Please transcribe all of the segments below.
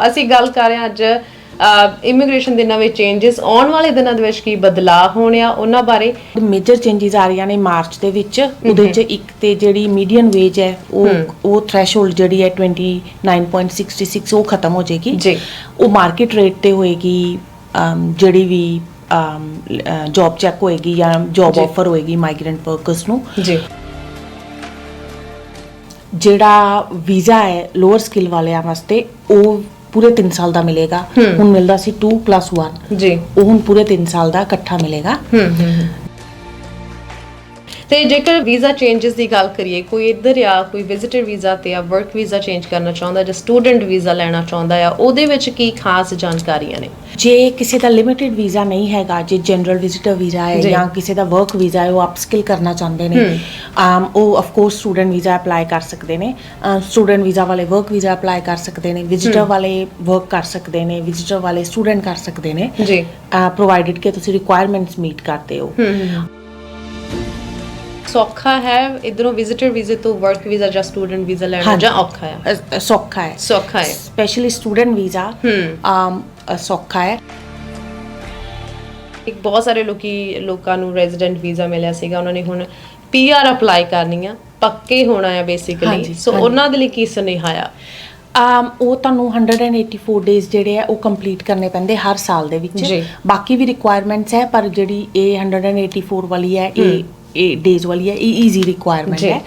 ਅਸੀਂ ਗੱਲ ਕਰ ਰਹੇ ਹਾਂ ਅੱਜ ਇਮੀਗ੍ਰੇਸ਼ਨ ਦੇ ਨਵੇਂ ਚੇਂजेस ਆਉਣ ਵਾਲੇ ਦਿਨਾਂ ਦੇ ਵਿੱਚ ਕੀ ਬਦਲਾਅ ਹੋਣੇ ਆ ਉਹਨਾਂ ਬਾਰੇ। ਮੇਜਰ ਚੇਂਜਸ ਆ ਰਹੀਆਂ ਨੇ ਮਾਰਚ ਦੇ ਵਿੱਚ ਉਹਦੇ ਚ ਇੱਕ ਤੇ ਜਿਹੜੀ ਮੀਡੀਅਨ ਵੇਜ ਹੈ ਉਹ ਉਹ ਥ੍ਰੈਸ਼ੋਲਡ ਜਿਹੜੀ ਹੈ 29.66 ਉਹ ਖਤਮ ਹੋ ਜਾਏਗੀ। ਜੀ। ਉਹ ਮਾਰਕੀਟ ਰੇਟ ਤੇ ਹੋਏਗੀ ਜਿਹੜੀ ਵੀ ਜੌਬ ਚੈੱਕ ਹੋਏਗੀ ਜਾਂ ਜੌਬ। ਆਫਰ ਹੋਏਗੀ ਮਾਈਗ੍ਰੈਂਟ ਵਰਕਰਸ ਨੂੰ। ਜੀ। ਜਿਹੜਾ ਵੀਜ਼ਾ ਹੈ ਲੋਅਰ ਸਕਿੱਲ ਵਾਲਿਆਂ ਵਾਸਤੇ ਉਹ ਪੂਰੇ 3 ਸਾਲ ਦਾ ਮਿਲੇਗਾ। ਹੁਣ ਮਿਲਦਾ ਸੀ 2+1 ਜੀ। ਉਹ ਹੁਣ ਪੂਰੇ 3 ਸਾਲ ਦਾ ਇਕੱਠਾ ਮਿਲੇਗਾ। ਹੂੰ ਹੂੰ ਹੂੰ। ਤੇ ਜੇਕਰ ਵੀਜ਼ਾ ਚੇਂजेस ਦੀ ਗੱਲ ਕਰੀਏ ਕੋਈ ਇੱਧਰ ਆ ਕੋਈ ਵਿਜ਼ਿਟਰ ਵੀਜ਼ਾ ਤੇ ਆ ਵਰਕ ਵੀਜ਼ਾ ਚੇਂਜ ਕਰਨਾ ਚਾਹੁੰਦਾ ਜਾਂ ਸਟੂਡੈਂਟ ਵੀਜ਼ਾ ਲੈਣਾ ਚਾਹੁੰਦਾ ਆ ਉਹਦੇ ਵਿੱਚ ਕੀ ਖਾਸ ਜਾਣਕਾਰੀਆਂ ਨੇ? ਜੇ ਕਿਸੇ ਦਾ ਲਿਮਿਟਿਡ ਵੀਜ਼ਾ ਨਹੀਂ ਹੈਗਾ ਜੇ ਜਨਰਲ ਵਿਜ਼ਿਟਰ ਵੀਜ਼ਾ ਹੈ ਜੀ। ਜਾਂ ਕਿਸੇ ਦਾ ਵਰਕ ਵੀਜ਼ਾ ਹੈ ਉਹ ਅਪਸਕਿਲ ਕਰਨਾ ਚਾਹੁੰਦੇ ਨੇ ਆਮ ਉਹ of course student visa apply ਕਰ ਸਕਦੇ ਨੇ। ਸਟੂਡੈਂਟ ਵੀਜ਼ਾ ਵਾਲੇ ਵਰਕ ਵੀਜ਼ਾ ਅਪਲਾਈ ਕਰ ਸਕਦੇ ਨੇ ਵਿਜ਼ਿਟਰ ਵਾਲੇ ਵਰਕ ਕਰ ਸਕਦੇ ਨੇ ਵਿਜ਼ਿਟਰ ਵਾਲੇ ਸਟੂਡੈਂਟ ਕਰ ਸਕਦੇ ਨੇ। ਜੀ। ਪ੍ਰੋਵਾਈਡਡ ਕਿ ਤੁਸੀਂ ਰਿਕੁਆਇਰਮੈਂਟਸ ਮੀਟ ਕਰਦੇ ਹੋ। ਸੌਖਾ ਹੈ ਇਧਰੋਂ ਵਿਜ਼ਿਟਰ ਵੀਜ਼ੇ ਤੋਂ ਵਰਕ ਵੀਜ਼ਾ ਜਾਂ ਸਟੂਡੈਂਟ ਵੀਜ਼ਾ ਲੈਣਾ। ਜਾਂ ਔਖਾ ਅ- ਅ, ਸੌਖਾ ਹੈ। ਸੌਖਾ ਹੈ। ਸਪੈਸ਼ਲੀ ਸਟੂਡੈਂਟ ਵੀਜ਼ਾ ਹੂੰ। ਆਮ ਅ, ਸੌਖਾ ਹੈ। ਇੱਕ ਬਹੁਤ ਸਾਰੇ ਲੋਕੀ ਲੋਕਾਂ ਨੂੰ ਰੈਜ਼ੀਡੈਂਟ ਵੀਜ਼ਾ ਮਿਲਿਆ ਸੀਗਾ ਉਹਨਾਂ ਨੇ ਹੁਣ ਪੀਆਰ ਅਪਲਾਈ ਕਰਨੀ ਆ ਪੱਕੇ ਹੋਣਾ ਆ ਬੇਸਿਕਲੀ ਹਾਂਜੀ, ਸੋ ਹਾਂਜੀ। ਉਹਨਾਂ ਦੇ ਲਈ ਕੀ ਸੁਨੇਹਾ ਆ? ਆਮ ਉਹ ਤੁਹਾਨੂੰ 184 ਡੇਜ਼ ਜਿਹੜੇ ਆ ਉਹ ਕੰਪਲੀਟ ਕਰਨੇ ਪੈਂਦੇ ਹਰ ਸਾਲ ਦੇ ਵਿੱਚ। ਜੀ। ਬਾਕੀ ਵੀ ਰਿਕੁਆਇਰਮੈਂਟਸ ਹੈ ਪਰ ਜਿਹੜੀ ਇਹ 184 ਵਾਲੀ ਹੈ ਇਹ ਇਹ ਡੇਜ਼ ਵਾਲੀ ਹੈ ਇਹ ਈਜ਼ੀ ਰਿਕੁਆਇਰਮੈਂਟ ਜੀ। ਹੈ।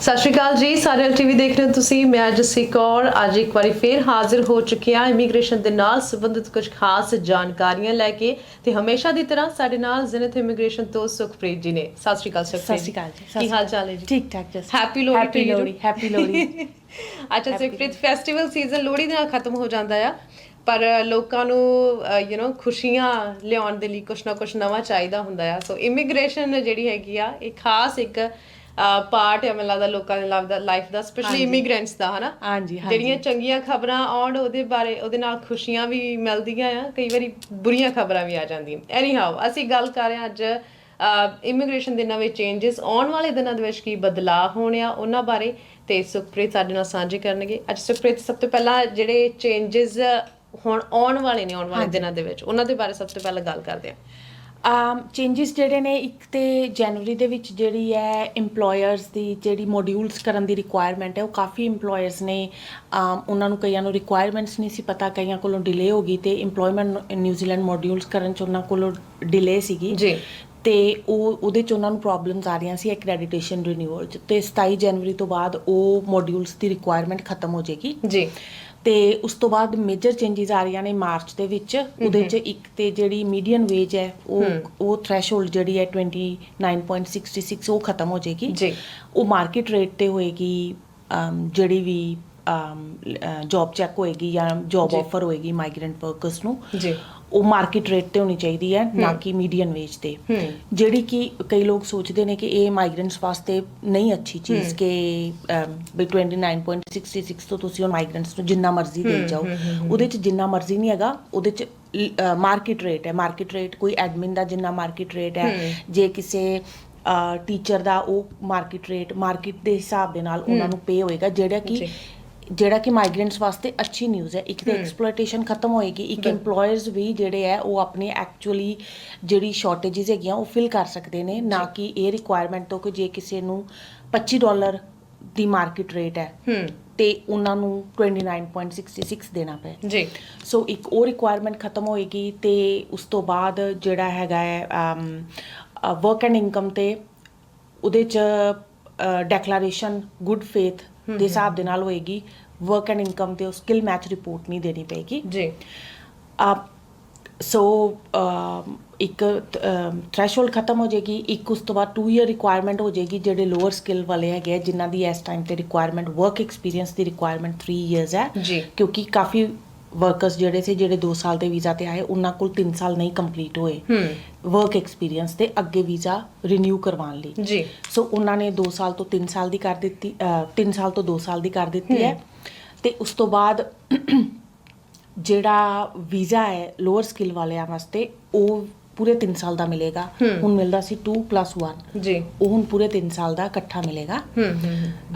ਸਤਿ ਸ਼੍ਰੀ ਅਕਾਲ ਜੀ ਸਾਰੇ ਟੀਵੀ ਦੇਖ ਰਹੇ ਹੋ ਤੁਸੀਂ ਮੈਂ ਜਸੀ ਕੌਰ ਅੱਜ ਇੱਕ ਵਾਰੀ ਫੇਰ ਹਾਜ਼ਰ ਹੋ ਚੁੱਕੀ ਹਾਂ ਇਮੀਗ੍ਰੇਸ਼ਨ ਦੇ ਨਾਲ ਸੰਬੰਧਿਤ ਕੁਝ ਖਾਸ ਜਾਣਕਾਰੀਆਂ ਲੈ ਕੇ ਤੇ ਹਮੇਸ਼ਾ ਦੀ ਤਰ੍ਹਾਂ ਸਾਡੇ ਨਾਲ ਜ਼ਨਤ ਇਮੀਗ੍ਰੇਸ਼ਨ ਤੋਂ ਸੁਖਪ੍ਰੀਤ ਜੀ ਨੇ। ਸਤਿ ਸ਼੍ਰੀ ਅਕਾਲ ਸੁਖਪ੍ਰੀਤ ਸਤਿ ਸ਼੍ਰੀ ਅਕਾਲ ਜੀ, ਕੀ ਹਾਲ ਚਾਲ ਹੈ ਜੀ? ਠੀਕ ਠਾਕ Jas happy Lohri happy Lohri happy Lohri. ਅੱਛਾ ਸੁਖਪ੍ਰੀਤ ਫੈਸਟੀਵਲ ਸੀਜ਼ਨ ਲੋਹੜੀ ਦੇ ਨਾਲ ਖਤਮ ਹੋ ਜਾਂਦਾ ਆ। ਪਰ ਲੋਕਾਂ ਨੂੰ ਯੂ نو ਖੁਸ਼ੀਆਂ ਲਿਆਉਣ ਦੇ ਲਈ ਕੁਛ ਨਾ ਕੁਛ ਨਵਾਂ ਚਾਹੀਦਾ ਹੁੰਦਾ ਆ। ਸੋ ਇਮੀਗ੍ਰੇਸ਼ਨ ਜਿਹੜੀ ਹੈਗੀ ਆ ਇਹ ਖਾਸ ਇੱਕ ਪਾਰਟ ਹੈ ਮੈਨੂੰ ਲੱਗਦਾ ਲੋਕਾਂ ਦੇ ਲਾਈਫ ਦਾ ਲਾਈਫ ਦਾ ਸਪੈਸ਼ਲੀ ਇਮੀਗ੍ਰੈਂਟਸ ਦਾ ਹਨਾ? ਹਾਂਜੀ ਹਾਂਜੀ। ਜਿਹੜੀਆਂ ਚੰਗੀਆਂ ਖਬਰਾਂ ਆਉਣ ਉਹਦੇ ਬਾਰੇ ਉਹਦੇ ਨਾਲ ਖੁਸ਼ੀਆਂ ਵੀ ਮਿਲਦੀਆਂ ਆ ਕਈ ਵਾਰੀ ਬੁਰੀਆਂ ਖਬਰਾਂ ਵੀ ਆ ਜਾਂਦੀਆਂ। ਐਨੀ ਹਾਊ ਅਸੀਂ ਗੱਲ ਕਰ ਰਹੇ ਹਾਂ ਅੱਜ ਇਮੀਗ੍ਰੇਸ਼ਨ ਦੇ ਨਵੇਂ ਚੇਂजेस ਆਉਣ ਵਾਲੇ ਦਿਨਾਂ ਦੇ ਵਿੱਚ ਕੀ ਬਦਲਾਅ ਹੋਣ ਆ ਉਹਨਾਂ ਬਾਰੇ। ਤੇ ਸੁਖਪ੍ਰੀਤ ਸਾਡੇ ਨਾਲ ਸਾਂਝੇ ਕਰਨਗੇ। ਅੱਜ ਸੁਖਪ੍ਰੀਤ ਸਭ ਤੋਂ ਪਹਿਲਾਂ ਜਿਹੜੇ ਚੇਂजेस ਹੁਣ ਆਉਣ ਵਾਲੇ ਨੇ ਆਉਣ ਵਾਲੇ ਦਿਨਾਂ ਦੇ ਵਿੱਚ। ਉਹਨਾਂ ਦੇ ਬਾਰੇ ਸਭ ਤੋਂ ਪਹਿਲਾਂ ਗੱਲ ਕਰਦੇ ਹਾਂ। ਆਮ ਚੇਂजेस ਜਿਹੜੇ ਨੇ ਇੱਕ ਤੇ ਜਨਵਰੀ ਦੇ ਵਿੱਚ ਜਿਹੜੀ ਹੈ EMPLOYERS ਦੀ ਜਿਹੜੀ ਮੋਡਿਊਲਸ ਕਰਨ ਦੀ ਰਿਕੁਆਇਰਮੈਂਟ ਹੈ ਉਹ ਕਾਫੀ EMPLOYERS ਨੇ ਆਮ ਉਹਨਾਂ ਨੂੰ ਕਈਆਂ ਨੂੰ ਰਿਕੁਆਇਰਮੈਂਟਸ ਨਹੀਂ ਸੀ ਪਤਾ ਕਈਆਂ ਕੋਲੋਂ ਡਿਲੇ ਹੋ ਗਈ ਤੇ EMPLOYMENT ਨਿਊਜ਼ੀਲੈਂਡ ਮੋਡਿਊਲਸ ਕਰਨ ਚ ਉਹਨਾਂ ਕੋਲੋਂ ਡਿਲੇ ਸੀਗੀ। ਜੀ। ਤੇ ਉਹ ਉਹਦੇ ਚ ਉਹਨਾਂ ਨੂੰ ਪ੍ਰੋਬਲਮਸ ਆ ਰਹੀਆਂ ਸੀ ਐਕ੍ਰੈਡੀਟੇਸ਼ਨ ਰਿਨਿਊਅਲ ਚ। ਤੇ 27 ਜਨਵਰੀ ਤੋਂ ਬਾਅਦ ਉਹ ਮੋਡਿਊਲਸ ਦੀ ਰਿਕੁਆਇਰਮੈਂਟ ਖਤਮ ਹੋ ਜਾਏਗੀ। ਜੀ। ਤੇ ਉਸ ਤੋਂ ਬਾਅਦ ਮੇਜਰ ਚੇਂਜਸ ਆ ਰਹੀਆਂ ਨੇ ਮਾਰਚ ਦੇ ਵਿੱਚ। ਉਹਦੇ ਚ ਇੱਕ ਤੇ ਜਿਹੜੀ ਮੀਡੀਅਨ ਵੇਜ ਹੈ ਉਹ ਉਹ ਥ੍ਰੈਸ਼ੋਲਡ ਜਿਹੜੀ ਹੈ 29.66 ਉਹ ਖਤਮ ਹੋ ਜਾਏਗੀ। ਜੀ। ਉਹ ਮਾਰਕੀਟ ਰੇਟ ਤੇ ਹੋਏਗੀ ਜਿਹੜੀ ਵੀ ਜੌਬ ਚੈੱਕ ਹੋਏਗੀ ਜਾਂ ਜੌਬ। ਆਫਰ ਹੋਏਗੀ ਮਾਈਗ੍ਰੈਂਟ ਵਰਕਰਸ ਨੂੰ। ਜੀ। ਉਹ ਮਾਰਕੀਟ ਰੇਟ ਤੇ ਹੋਣੀ ਚਾਹੀਦੀ ਹੈ ਨਾ ਕਿ ਮੀਡੀਅਨ ਵੇਜ ਤੇ। ਜਿਹੜੀ ਕਿ ਕਈ ਲੋਕ ਸੋਚਦੇ ਨੇ ਕਿ ਇਹ ਮਾਈਗ੍ਰੈਂਟਸ ਵਾਸਤੇ ਨਹੀਂ ਅੱਛੀ ਚੀਜ਼ ਕਿ ਵੀ 29.66 ਤੋਂ ਤੁਸੀਂ ਉਹ ਮਾਈਗ੍ਰੈਂਟਸ ਨੂੰ ਜਿੰਨਾ ਮਰਜ਼ੀ ਦੇ ਜਾਓ। ਉਹਦੇ ਚ ਜਿੰਨਾ ਮਰਜ਼ੀ ਨਹੀਂ ਹੈਗਾ ਉਹਦੇ ਚ ਮਾਰਕੀਟ ਰੇਟ ਹੈ। ਮਾਰਕੀਟ ਰੇਟ ਕੋਈ ਐਡਮਿਨ ਦਾ ਜਿੰਨਾ ਮਾਰਕੀਟ ਰੇਟ ਹੈ ਜੇ ਕਿਸੇ ਟੀਚਰ ਦਾ ਉਹ ਮਾਰਕੀਟ ਰੇਟ ਮਾਰਕੀਟ ਦੇ ਹਿਸਾਬ ਦੇ ਨਾਲ ਉਹਨਾਂ ਨੂੰ ਪੇ ਹੋਏਗਾ ਜਿਹੜਾ ਕਿ। ਜਿਹੜਾ ਕਿ ਮਾਈਗ੍ਰੈਂਟਸ ਵਾਸਤੇ ਅੱਛੀ ਨਿਊਜ਼ ਹੈ। ਇੱਕ ਤੇ ਐਕਸਪਲੋਇਟੇਸ਼ਨ ਖਤਮ ਹੋਏਗੀ। ਇੱਕ EMPLOYERS ਵੀ ਜਿਹੜੇ ਹੈ ਉਹ ਆਪਣੀ ਐਕਚੁਅਲੀ ਜਿਹੜੀ ਸ਼ਾਰਟੇजेस ਹੈਗੀਆਂ ਉਹ ਫਿਲ ਕਰ ਸਕਦੇ ਨੇ। ਨਾ ਕਿ ਇਹ ਰਿਕੁਆਇਰਮੈਂਟ ਤੋਂ ਕਿ ਜੇ ਕਿਸੇ ਨੂੰ 25 ਡਾਲਰ ਦੀ ਮਾਰਕੀਟ ਰੇਟ ਹੈ ਹੂੰ। ਤੇ ਉਹਨਾਂ ਨੂੰ 29.66 ਦੇਣਾ ਪਏ। ਜੀ। ਸੋ ਇੱਕ ਉਹ ਰਿਕੁਆਇਰਮੈਂਟ ਖਤਮ ਹੋਏਗੀ ਤੇ ਉਸ ਤੋਂ ਬਾਅਦ ਜਿਹੜਾ ਹੈਗਾ ਹੈ ਵਰਕ ਐਂਡ ਇਨਕਮ ਤੇ ਉਹਦੇ ਚ ਡੈਕਲੇਰੇਸ਼ਨ ਗੁੱਡ ਫੇਥ ਦੇ ਹਿਸਾਬ ਦੇ ਨਾਲ ਹੋਏਗੀ ਵਰਕ ਐਂਡ ਇਨਕਮ ਤੇ ਉਹ ਸਕਿੱਲ ਮੈਚ ਰਿਪੋਰਟ ਨਹੀਂ ਦੇਣੀ ਪਏਗੀ। ਜੀ। ਆਪ ਸੋ ਇੱਕ ਥ੍ਰੈਸ਼ੋਲਡ ਖਤਮ ਹੋ ਜਾਏਗੀ ਇੱਕ ਉਸ ਤੋਂ ਬਾਅਦ 2 ਇਅਰ ਰਿਕੁਆਇਰਮੈਂਟ ਹੋ ਜਾਏਗੀ ਜਿਹੜੇ ਲੋਅਰ ਸਕਿੱਲ ਵਾਲੇ ਹੈਗੇ ਜਿਨ੍ਹਾਂ ਦੀ ਇਸ ਟਾਈਮ ਤੇ ਰਿਕੁਆਇਰਮੈਂਟ ਵਰਕ ਐਕਸਪੀਰੀਅੰਸ ਦੀ ਰਿਕੁਆਇਰਮੈਂਟ 3 ਇਅਰਸ ਹੈ। ਜੀ। ਕਿਉਂਕਿ ਕਾਫੀ ਵਰਕਰਸ ਜਿਹੜੇ ਸੀ ਜਿਹੜੇ 2 ਸਾਲ ਦੇ ਵੀਜ਼ਾ ਤੇ ਆਏ ਉਹਨਾਂ ਕੋਲ 3 ਸਾਲ ਨਹੀਂ ਕੰਪਲੀਟ ਹੋਏ। ਵਰਕ ਐਕਸਪੀਰੀਅੰਸ ਤੇ ਅੱਗੇ ਵੀਜ਼ਾ ਰੀਨਿਊ ਕਰਵਾਉਣ ਲਈ। ਜੀ। ਸੋ ਉਹਨਾਂ ਨੇ 2 ਸਾਲ ਤੋਂ 3 ਸਾਲ ਦੀ ਕਰ ਦਿੱਤੀ 3 ਸਾਲ ਤੋਂ 2 ਸਾਲ ਦੀ ਕਰ ਦਿੱਤੀ ਹੈ। ਤੇ ਉਸ ਤੋਂ ਬਾਅਦ ਜਿਹੜਾ ਵੀਜ਼ਾ ਹੈ ਲੋਅਰ ਸਕਿੱਲ ਵਾਲਿਆਂ ਵਾਸਤੇ ਉਹ ਪੂਰੇ 3 ਸਾਲ ਦਾ ਮਿਲੇਗਾ। ਹੁਣ ਮਿਲਦਾ ਸੀ 2 1 ਜੀ। ਉਹ ਹੁਣ ਪੂਰੇ 3 ਸਾਲ ਦਾ ਇਕੱਠਾ ਮਿਲੇਗਾ।